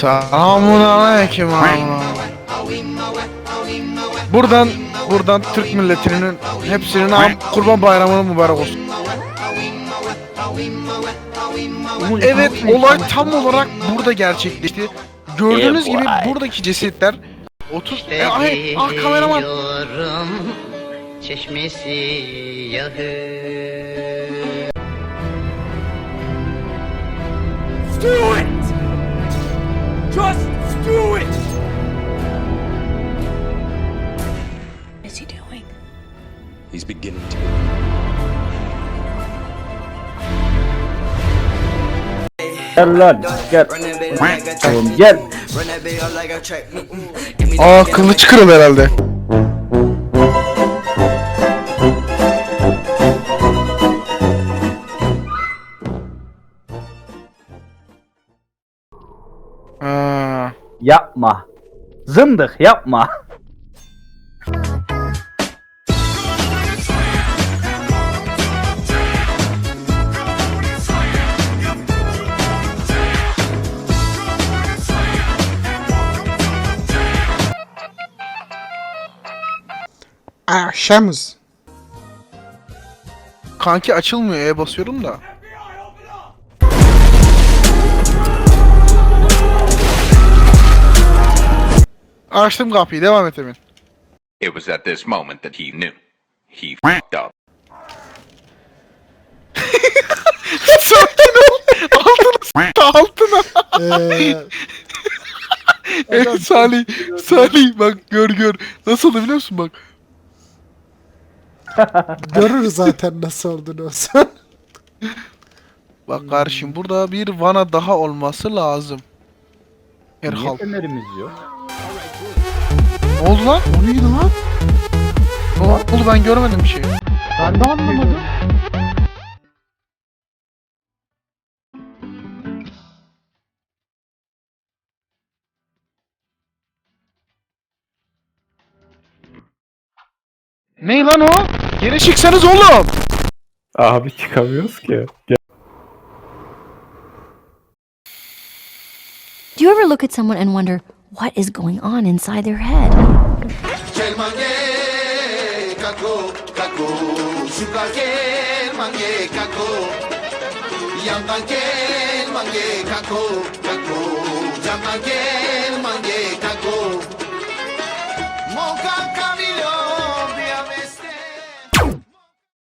Selamun aleyküm abi. Buradan buradan Türk milletinin hepsinin am kurban bayramı mübarek olsun. Evet olay tam olarak burada gerçekleşti. Gördüğünüz gibi buradaki cesetler 30 İşte e, ay, ah kameraman çeşmesi yahu. Do it! Just do it! What is he doing? He's beginning to. Gel lan gel. Oğlum gel. Aa kılıç kırıl herhalde. Aa, Yapma. Zındık yapma. Akşamız. kanki açılmıyor E basıyorum da. Açtım kapıyı devam et Emin. It was at this moment that he knew. He f***ed up. Sakin ol. Altına s- altına. Ee, Evet Salih. Salih bak gör gör. Nasıl oldu biliyor musun bak. görür zaten nasıl olduğunu o zaman. Bak kardeşim burada bir vana daha olması lazım. Niye Erhal. fenerimiz yok? Ne oldu lan? O neydi lan? Ne oldu ben görmedim bir şey. Ben de anlamadım. Ne lan o? Geri çıksanız oğlum. Abi çıkamıyoruz ki. Do you ever look at someone and wonder what is going on inside their head?